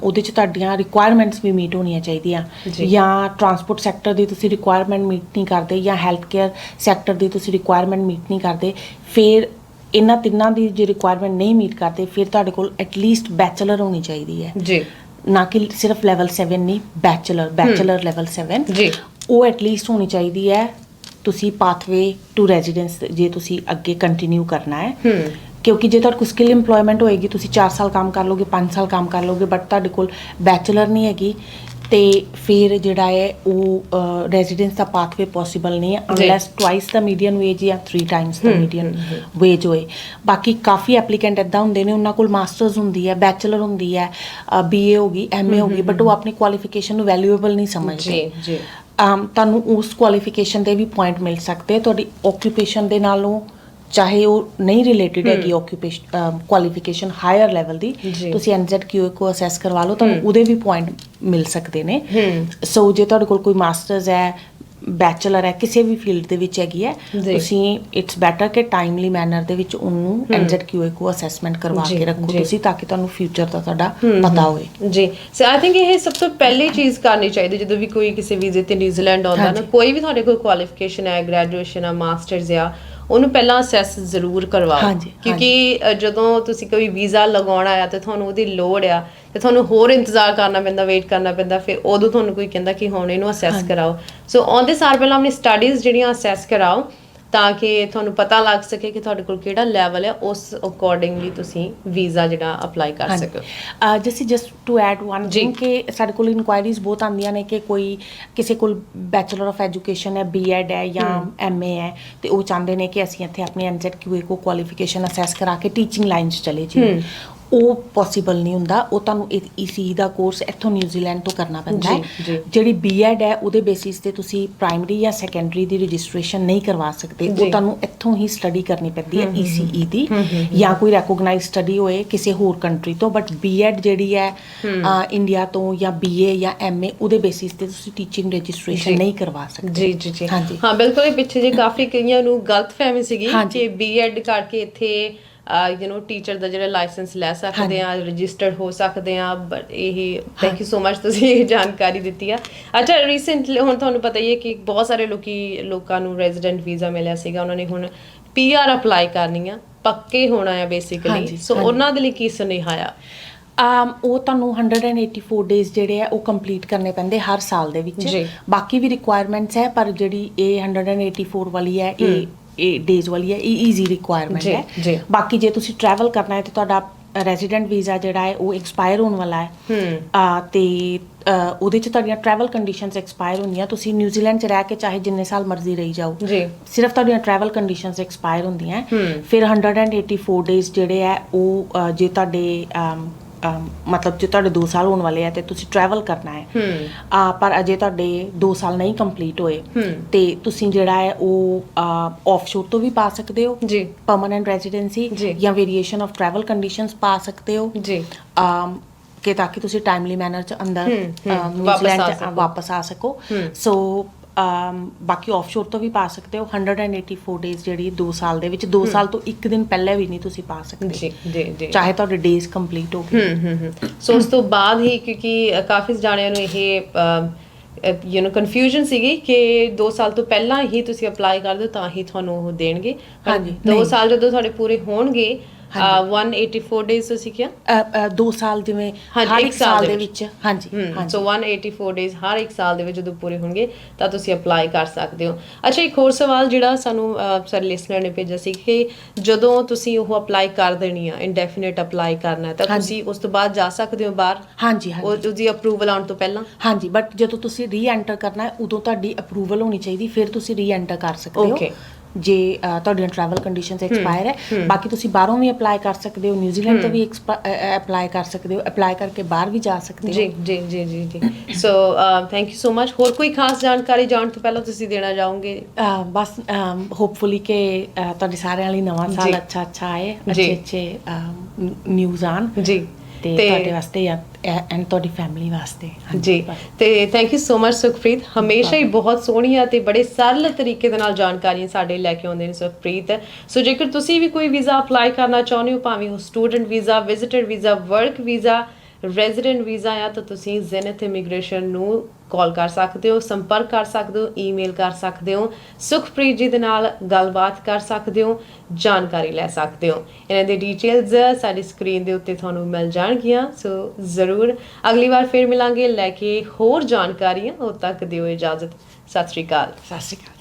ਉਹਦੇ ਚ ਤੁਹਾਡੀਆਂ ਰਿਕੁਆਇਰਮੈਂਟਸ ਵੀ ਮੀਟ ਹੋਣੀਆਂ ਚਾਹੀਦੀਆਂ। ਜਾਂ। ਟਰਾਂਸਪੋਰਟ ਸੈਕਟਰ ਦੀ ਤੁਸੀਂ ਰਿਕੁਆਇਰਮੈਂਟ ਮੀਟ ਨਹੀਂ ਕਰਦੇ ਜਾਂ ਹੈਲਥ ਕੇਅਰ ਸੈਕਟਰ ਦੀ ਤੁਸੀਂ ਰਿਕੁਆਇਰਮੈਂਟ ਮੀਟ ਨਹੀਂ ਕਰਦੇ ਫਿਰ ਇਹਨਾਂ ਤਿੰਨਾਂ ਦੀ ਜੇ ਰਿਕੁਆਇਰਮੈਂਟ ਨਹੀਂ ਮੀਟ ਕਰਦੇ ਫਿਰ ਤੁਹਾਡੇ ਕੋਲ ਐਟਲੀਸਟ ਬੈਚਲਰ ਹੋਣੀ ਚਾਹੀਦੀ ਹੈ। ਜੀ। ਨਾ ਕਿ ਸਿਰਫ ਲੈਵਲ 7 ਨਹੀਂ ਬੈਚਲਰ ਬੈਚਲਰ ਲੈਵਲ 7 ਜੀ। ਉਹ ਐਟਲੀਸਟ ਹੋਣੀ ਚਾਹੀਦੀ ਹੈ ਤੁਸੀਂ ਪਾਥਵੇ ਟੂ ਰੈਜ਼ੀਡੈਂਸ ਜੇ ਤੁਸੀਂ ਅੱਗੇ ਕੰਟੀਨਿਊ ਕਰਨਾ ਹੈ। ਹੂੰ। ਕਿਉਂਕਿ ਜੇ ਤੁਹਾਡੇ ਕੋਲ ਸਕਿੱਲ ਏਮਪਲੋਇਮੈਂਟ ਹੋਏਗੀ ਤੁਸੀਂ 4 ਸਾਲ ਕੰਮ ਕਰ ਲੋਗੇ 5 ਸਾਲ ਕੰਮ ਕਰ ਲੋਗੇ ਬਟ ਤੁਹਾਡੇ ਕੋਲ ਬੈਚਲਰ ਨਹੀਂ ਹੈਗੀ ਤੇ ਫਿਰ ਜਿਹੜਾ ਹੈ ਉਹ ਰੈਜ਼ੀਡੈਂਸ ਦਾ ਪਾਥਵੇ ਪੋਸੀਬਲ ਨਹੀਂ ਹੈ। ਅਨਲੈਸ ਟਵਾਈਸ ਦਾ ਮੀਡੀਅਨ ਵੇਜ ਜਾਂ 3 ਟਾਈਮਸ ਦਾ ਮੀਡੀਅਨ ਵੇਜ ਹੋਏ। ਬਾਕੀ ਕਾਫੀ ਐਪਲੀਕੈਂਟ ਇਦਾਂ ਹੁੰਦੇ ਨੇ ਉਹਨਾਂ ਕੋਲ ਮਾਸਟਰਸ ਹੁੰਦੀ ਹੈ ਬੈਚਲਰ ਹੁੰਦੀ ਹੈ ਬੀਏ ਹੋ ਗਈ ਐਮਏ ਹੋ ਗਈ ਬਟ ਉਹ ਆਪਣੀ ਕੁਆਲੀਫਿਕੇਸ਼ਨ ਨੂੰ ਵੈਲਿਊਏਬਲ ਨਹੀਂ ਸਮਝਦੇ। ਜੀ ਜੀ। ਤੁਹਾਨੂੰ ਉਸ ਕੁਆਲੀਫਿਕੇਸ਼ਨ ਦੇ ਵੀ ਪੁਆਇੰਟ ਮਿਲ ਸਕਦੇ ਤੁਹਾਡੀ ਓਕੂਪੇਸ਼ਨ ਦੇ ਨਾਲੋਂ ਚਾਹੇ ਉਹ ਨਹੀਂ ਰਿਲੇਟਡ ਹੈਗੀ ਓਕੂਪੇਸ਼ਨ ਕੁਆਲੀਫਿਕੇਸ਼ਨ ਹਾਇਰ ਲੈਵਲ ਦੀ। ਤੁਸੀਂ ਐਨਜ਼ੈਡਕਿਊ ਕੋ ਅਸੈਸ ਕਰਵਾ ਲਓ ਤੁਹਾਨੂੰ ਉਹਦੇ ਵੀ ਪੁਆਇੰਟ ਮਿਲ ਸਕਦੇ ਨੇ ਹੂੰ ਸੋ ਜੇ ਤੁਹਾਡੇ ਕੋਲ ਕੋਈ ਮਾਸਟਰਸ ਹੈ ਬੈਚਲਰ ਹੈ ਕਿਸੇ ਵੀ ਫੀਲਡ ਦੇ ਵਿੱਚ ਹੈਗੀ ਹੈ। ਤੁਸੀਂ ਇਟਸ ਬੈਟਰ ਕਿ ਟਾਈਮਲੀ ਮੈਨਰ ਦੇ ਵਿੱਚ ਉਹਨੂੰ ਐਨਜ਼ੈਡਕਿਊ ਕੋ ਅਸੈਸਮੈਂਟ ਕਰਵਾ ਕੇ ਰੱਖੋ। ਤੁਸੀਂ ਤਾਂ ਕਿ ਤੁਹਾਨੂੰ ਫਿਊਚਰ ਦਾ ਤੁਹਾਡਾ ਪਤਾ ਹੋਵੇ ਜੀ ਸੋ ਆਈ ਥਿੰਕ ਇਹ ਸਭ ਤੋਂ ਪਹਿਲੀ ਚੀਜ਼ ਕਰਨੀ ਚਾਹੀਦੀ ਜਦੋਂ ਵੀ ਕੋਈ ਕਿਸੇ ਵੀਜ਼ੇ ਤੇ ਨਿਊਜ਼ੀਲੈਂਡ ਆਉਂਦਾ ਨਾ। ਕੋਈ ਵੀ ਤੁਹਾਡੇ ਕੋਲ ਕੁਆਲੀਫਿਕੇਸ਼ਨ ਹੈ ਗ੍ਰੈਜੂਏਸ਼ਨ ਆ ਮਾਸਟਰਸ ਆ ਉਹਨੂੰ ਪਹਿਲਾਂ ਅਸੈਸ ਜ਼ਰੂਰ ਕਰਵਾਓ। ਕਿਉਂਕਿ ਜਦੋਂ ਤੁਸੀਂ ਕੋਈ ਵੀਜ਼ਾ ਲਗਾਉਣਾ ਆ ਤੇ ਤੁਹਾਨੂੰ ਉਹਦੀ ਲੋੜ ਆ ਤੇ ਤੁਹਾਨੂੰ ਹੋਰ ਇੰਤਜ਼ਾਰ ਕਰਨਾ ਪੈਂਦਾ ਵੇਟ ਕਰਨਾ ਪੈਂਦਾ ਫਿਰ ਉਦੋਂ ਤੁਹਾਨੂੰ ਕੋਈ ਕਹਿੰਦਾ ਕਿ ਹੁਣ ਇਹਨੂੰ ਅਸੈਸ ਕਰਾਓ। ਸੋ ਆਉਂਦੇ ਸਾਰ ਪਹਿਲਾਂ ਆਪਣੀ ਸਟੱਡੀਜ਼ ਜਿਹੜੀਆਂ ਅਸੈਸ ਕਰਾਓ ਤਾਂ ਕਿ ਤੁਹਾਨੂੰ ਪਤਾ ਲੱਗ ਸਕੇ ਕਿ ਤੁਹਾਡੇ ਕੋਲ ਕਿਹੜਾ ਲੈਵਲ ਹੈ ਉਸ ਅਕੋਰਡਿੰਗਲੀ ਤੁਸੀਂ ਵੀਜ਼ਾ ਜਿਹੜਾ ਅਪਲਾਈ ਕਰ ਸਕੋ। Just just to add one ਜੀ। ਥਿੰਗ ਕਿ ਸਾਡੇ ਕੋਲ ਇਨਕੁਆਇਰੀਜ਼ ਬਹੁਤ ਆਉਂਦੀਆਂ ਨੇ ਕਿ ਕੋਈ ਕਿਸੇ ਕੋਲ ਬੈਚਲਰ ਆਫ ਐਜੂਕੇਸ਼ਨ ਹੈ ਬੀਐਡ ਹੈ ਜਾਂ ਐਮਏ ਹੈ ਤੇ ਉਹ ਚਾਹੁੰਦੇ ਨੇ ਕਿ ਅਸੀਂ ਇੱਥੇ ਆਪਣੀ ਐਨਜ਼ੈਡਕਿਊਏ ਕੋ ਕੁਆਲੀਫਿਕੇਸ਼ਨ ਅਸੈਸ ਕਰਾ ਕੇ ਟੀਚਿੰਗ ਲਾਈਨ 'ਚ ਚਲੇ ਜਾਈਏ। ਉਹ ਪੋਸੀਬਲ ਨਹੀਂ ਹੁੰਦਾ ਉਹ ਤੁਹਾਨੂੰ ਈਸੀ ਦਾ ਕੋਰਸ ਇੱਥੋਂ ਨਿਊਜ਼ੀਲੈਂਡ ਤੋਂ ਕਰਨਾ ਪੈਂਦਾ। ਹੈ ਜਿਹੜੀ ਬੀਐਡ ਹੈ ਉਹਦੇ ਬੇਸਿਸ ਤੇ ਤੁਸੀਂ ਪ੍ਰਾਇਮਰੀ ਜਾਂ ਸੈਕੰਡਰੀ ਦੀ ਰਜਿਸਟ੍ਰੇਸ਼ਨ ਨਹੀਂ ਕਰਵਾ ਸਕਦੇ। ਉਹ ਤੁਹਾਨੂੰ ਇੱਥੋਂ ਹੀ ਸਟੱਡੀ ਕਰਨੀ ਪੈਂਦੀ ਹੈ ਈਸੀਈ ਦੀ ਜਾਂ ਕੋਈ ਰੈਕੋਗਨਾਈਜ਼ਡ ਸਟੱਡੀ ਹੋਏ ਕਿਸੇ ਹੋਰ ਕੰਟਰੀ ਤੋਂ ਬਟ ਬੀਐਡ ਜਿਹੜੀ ਹੈ ਇੰਡੀਆ ਤੋਂ ਜਾਂ ਬੀਏ ਜਾਂ ਐਮਏ ਉਹਦੇ ਬੇਸਿਸ ਤੇ ਤੁਸੀਂ ਟੀਚਿੰਗ। ਰਜਿਸਟ੍ਰੇਸ਼ਨ ਨਹੀਂ ਕਰਵਾ ਸਕਦੇ ਜੀ ਜੀ ਜੀ। ਹਾਂ ਬਿਲਕੁਲ ਇਹ ਪਿੱਛੇ ਜੇ ਕਾਫੀ ਕਈਆਂ ਨੂੰ ਗਲਤਫਹਿਮੀ ਸੀਗੀ। ਕਿ ਬੀਐਡ ਕਰਕੇ ਇੱਥੇ ਯੂ نو ਟੀਚਰ ਦਾ ਜਿਹੜਾ ਲਾਇਸੈਂਸ ਲੈ ਸਕਦੇ ਆ ਰਜਿਸਟਰਡ ਹੋ ਸਕਦੇ ਆ ਬਟ ਇਹ ਥੈਂਕ ਯੂ ਸੋ ਮਚ ਤੁਸੀਂ ਇਹ ਜਾਣਕਾਰੀ ਦਿੱਤੀ ਆ। ਅੱਛਾ ਰੀਸੈਂਟਲੀ ਹੁਣ ਤੁਹਾਨੂੰ ਪਤਾ ਹੀ ਹੈ ਕਿ ਬਹੁਤ ਸਾਰੇ ਲੋਕੀ ਲੋਕਾਂ ਨੂੰ ਰੈਜ਼ੀਡੈਂਟ ਵੀਜ਼ਾ ਮਿਲਿਆ ਸੀਗਾ ਉਹਨਾਂ ਨੇ ਹੁਣ ਪੀਆਰ ਅਪਲਾਈ ਕਰਨੀ ਆ ਪੱਕੇ ਹੋਣਾ ਆ ਬੇਸਿਕਲੀ ਸੋ। ਉਹਨਾਂ ਦੇ ਲਈ ਕੀ ਸੁਨੇਹਾ ਆ? um, ਉਹ ਤੁਹਾਨੂੰ 184 ਡੇਜ਼ ਜਿਹੜੇ ਆ ਉਹ ਕੰਪਲੀਟ ਕਰਨੇ ਪੈਂਦੇ ਹਰ ਸਾਲ ਦੇ ਵਿੱਚ। ਬਾਕੀ ਵੀ ਰਿਕੁਆਇਰਮੈਂਟਸ ਹੈ ਪਰ ਜਿਹੜੀ ਇਹ 184 ਵਾਲੀ ਹੈ ਇਹ ਇਹ ਡੇਜ਼ ਵਾਲੀ ਹੈ ਇਹ ਈਜ਼ੀ ਰਿਕੁਆਇਰਮੈਂਟ ਜੀ, ਹੈ। ਬਾਕੀ ਜੇ ਤੁਸੀਂ ਟਰੈਵਲ ਕਰਨਾ ਹੈ ਤੇ ਤੁਹਾਡਾ ਰੈਜ਼ੀਡੈਂਟ ਵੀਜ਼ਾ ਜਿਹੜਾ ਹੈ ਉਹ ਐਕਸਪਾਇਰ ਹੋਣ ਵਾਲਾ ਹੈ। ਆ ਤੇ ਅ, ਉਹਦੇ ਚ ਤੁਹਾਡੀਆਂ ਟਰੈਵਲ ਕੰਡੀਸ਼ਨਸ ਐਕਸਪਾਇਰ ਹੁੰਦੀਆਂ। ਤੁਸੀਂ ਨਿਊਜ਼ੀਲੈਂਡ ਚ ਰਹਿ ਕੇ ਚਾਹੇ ਜਿੰਨੇ ਸਾਲ ਮਰਜ਼ੀ ਰਹੀ ਜਾਓ ਜੀ। ਸਿਰਫ ਤੁਹਾਡੀਆਂ ਟਰੈਵਲ ਕੰਡੀਸ਼ਨਸ ਐਕਸਪਾਇਰ ਹੁੰਦੀਆਂ ਹੈ। ਫਿਰ 184 ਡੇਜ਼ ਜਿਹੜੇ ਆ ਉਹ ਅ, ਜੇ ਤੁਹਾਡੇ ਅਮ, ਅਮ, ਮਤਲਬ ਜੇ ਤੁਹਾਡੇ 2 ਸਾਲ ਹੋਣ ਵਾਲੇ ਆ ਤੇ ਤੁਸੀਂ ਟਰੈਵਲ ਕਰਨਾ ਹੈ। ਹੂੰ। ਆ ਪਰ ਅਜੇ ਤੁਹਾਡੇ 2 ਸਾਲ ਨਹੀਂ ਕੰਪਲੀਟ ਹੋਏ। ਹੂੰ। ਤੇ ਤੁਸੀਂ ਜਿਹੜਾ ਹੈ ਉਹ ਆਫਸ਼ੋਰ ਤੋਂ ਵੀ ਪਾ ਸਕਦੇ ਹੋ। ਜੀ। ਪਰਮਨੈਂਟ ਰੈਜ਼ੀਡੈਂਸੀ ਜੀ। ਜਾਂ ਵੇਰੀਏਸ਼ਨ ਆਫ ਟਰੈਵਲ ਕੰਡੀਸ਼ਨਸ ਪਾ ਸਕਦੇ ਹੋ। ਜੀ। um, ਕਿ ਤਾਂ ਕਿ ਤੁਸੀਂ ਟਾਈਮਲੀ ਮੈਨਰ ਚ ਅੰਦਰ ਵਾਪਸ ਨਿਊਜ਼ੀਲੈਂਡ ਆ ਚ ਸਕੋ। ਵਾਪਸ ਆ ਸਕੋ। ਹੂੰ। ਸੋ ਬਾਕੀ ਆਫਸ਼ੋਰ ਤੋਂ ਵੀ ਪਾ ਸਕਦੇ ਹੋ। 184 ਡੇਜ਼ ਜਿਹੜੀ 2 ਸਾਲ ਦੇ ਵਿੱਚ 2 ਸਾਲ ਤੋਂ ਇੱਕ ਦਿਨ ਪਹਿਲਾਂ ਵੀ ਨਹੀਂ ਤੁਸੀਂ ਪਾ ਸਕਦੇ। ਜੀ ਜੀ ਜੀ। ਚਾਹੇ ਤੁਹਾਡੇ ਡੇਜ਼ ਕੰਪਲੀਟ ਹੋ ਗਏ। ਹੂੰ ਹੂੰ ਹੂੰ। ਸੋ ਉਸ ਤੋਂ ਬਾਅਦ ਹੀ ਕਿਉਂਕਿ ਕਾਫੀ ਜਾਣਿਆਂ ਨੂੰ ਇਹ ਯੂ نو ਕਨਫਿਊਜ਼ਨ ਸੀਗੀ ਕਿ 2 ਸਾਲ ਤੋਂ ਪਹਿਲਾਂ ਹੀ ਤੁਸੀਂ ਅਪਲਾਈ ਕਰ ਦਿਓ ਤਾਂ ਹੀ ਤੁਹਾਨੂੰ ਉਹ ਦੇਣਗੇ। ਹਾਂਜੀ, 2 ਨਹੀਂ। ਸਾਲ ਜਦੋਂ ਤੁਹਾਡੇ ਪੂਰੇ ਹੋਣਗੇ ਅ, 184 ਡੇਜ਼ ਤੁਸੀਂ ਕਿਹਾ? 2 ਸਾਲ ਜਿਵੇਂ ਹਾਂਜੀ, ਹਰ ਇੱਕ ਇੱਕ ਸਾਲ ਸਾਲ ਦੇ ਦੇ ਵਿੱਚ। ਹਾਂਜੀ ਹਾਂਜੀ। ਸੋ 184 ਡੇਜ਼ ਹਰ ਇੱਕ ਸਾਲ ਦੇ ਵਿੱਚ ਜਦੋਂ ਪੂਰੇ ਹੋਣਗੇ ਤਾਂ ਤੁਸੀਂ ਅਪਲਾਈ ਕਰ ਸਕਦੇ ਹੋ। ਅੱਛਾ ਇੱਕ ਹੋਰ ਸਵਾਲ ਜਿਹੜਾ ਸਾਨੂੰ ਸਾਡੇ ਲਿਸਨਰ ਨੇ ਭੇਜਿਆ ਸੀ ਕਿ ਜਦੋਂ ਤੁਸੀਂ ਉਹ ਅਪਲਾਈ ਕਰ ਦੇਣੀ ਆ ਇਨਡੈਫੀਨਿਟ ਅਪਲਾਈ ਕਰਨਾ ਹੈ ਤਾਂ ਹਾਂਜੀ। ਤੁਸੀਂ ਉਸ ਤੋਂ ਬਾਅਦ ਜਾ ਸਕਦੇ ਹੋ ਬਾਹਰ? ਹਾਂਜੀ ਉਹ ਹਾਂਜੀ ਉਹਦੀ ਅਪਰੂਵਲ ਆਉਣ ਤੋਂ ਪਹਿਲਾਂ? ਹਾਂਜੀ ਬਟ ਜਦੋਂ ਤੁਸੀਂ ਰੀ-ਐਂਟਰ ਕਰਨਾ ਹੈ ਉਦੋਂ ਤੁਹਾਡੀ ਅਪਰੂਵਲ ਹੋਣੀ ਚਾਹੀਦੀ ਫਿਰ ਤੁਸੀਂ ਰੀ-ਐਂਟਰ ਕਰ ਸਕਦੇ ਹੋ। Okay. ਜੇ ਤੁਹਾਡੀਆਂ ਟਰੈਵਲ ਕੰਡੀਸ਼ਨਸ ਐਕਸਪਾਇਰ ਹੈ ਬਾਕੀ ਤੁਸੀਂ ਬਾਹਰੋਂ ਵੀ ਅਪਲਾਈ ਕਰ ਸਕਦੇ ਹੋ ਨਿਊਜ਼ੀਲੈਂਡ ਤੋਂ ਵੀ ਅਪਲਾਈ ਕਰ ਸਕਦੇ ਹੋ ਅਪਲਾਈ ਕਰਕੇ ਬਾਹਰ ਵੀ ਜਾ ਸਕਦੇ ਹੋ। ਜੀ ਜੀ ਜੀ ਜੀ ਜੀ। So thank you so much ਹੋਰ ਕੋਈ ਖਾਸ ਜਾਣਕਾਰੀ ਜਾਣ ਤੋਂ ਪਹਿਲਾਂ ਤੁਸੀਂ ਦੇਣਾ ਚਾਹੋਗੇ? ਬਸ ਹੋਪਫੁਲੀ ਕਿ ਤੁਹਾਡੇ ਸਾਰਿਆਂ ਲਈ ਨਵਾਂ ਸਾਲ। ਅੱਛਾ ਅੱਛਾ ਆਏ। ਅੱਛੇ ਅੱਛੇ ਨਿਊਜ਼ ਆਣ ਜੀ। ਤੇ ਤੁਹਾਡੇ ਵਾਸਤੇ ਐਂਡ ਤੁਹਾਡੀ ਫੈਮਿਲੀ ਵਾਸਤੇ ਹਾਂਜੀ, ਜੀ ਬਸ। ਤੇ thank you so much Sukhpreet ਹਮੇਸ਼ਾ ਹੀ ਬਹੁਤ ਸੋਹਣੀਆਂ ਤੇ ਬੜੇ ਸਰਲ ਤਰੀਕੇ ਦੇ ਨਾਲ ਜਾਣਕਾਰੀਆਂ ਸਾਡੇ ਲੈ ਕੇ ਆਉਂਦੇ ਨੇ ਸੁਖਪ੍ਰੀਤ ਸੋ ਜੇਕਰ ਤੁਸੀਂ ਵੀ ਕੋਈ ਵੀਜ਼ਾ ਅਪਲਾਈ ਕਰਨਾ ਚਾਹੁੰਦੇ ਹੋ ਭਾਵੇਂ ਉਹ student visa visitor visa work visa resident visa ਆ ਤਾਂ ਤੁਸੀਂ ਜ਼ੈਨਿਥ ਇਮੀਗ੍ਰੇਸ਼ਨ ਨੂੰ ਕਾਲ ਕਰ ਸਕਦੇ ਹੋ, ਸੰਪਰਕ ਕਰ ਸਕਦੇ ਹੋ ਈਮੇਲ ਕਰ ਸਕਦੇ ਹੋ, ਸੁਖਪ੍ਰੀਤ ਜੀ ਦੇ ਨਾਲ ਗੱਲਬਾਤ ਕਰ ਸਕਦੇ ਹੋ, ਜਾਣਕਾਰੀ ਲੈ ਸਕਦੇ ਹੋ। ਇਹਨਾਂ ਦੇ ਡਿਟੇਲਸ ਸਾਡੀ ਸਕਰੀਨ ਦੇ ਉੱਤੇ ਤੁਹਾਨੂੰ ਮਿਲ ਜਾਣਗੀਆਂ ਸੋ ਜ਼ਰੂਰ ਅਗਲੀ ਵਾਰ ਫਿਰ ਮਿਲਾਂਗੇ, ਲੈ ਕੇ ਹੋਰ ਜਾਣਕਾਰੀਆਂ। ਉਦੋਂ ਤੱਕ ਦਿਓ ਇਜਾਜ਼ਤ। ਸਤਿ ਸ਼੍ਰੀ ਅਕਾਲ। ਸਤਿ ਸ਼੍ਰੀ ਅਕਾਲ।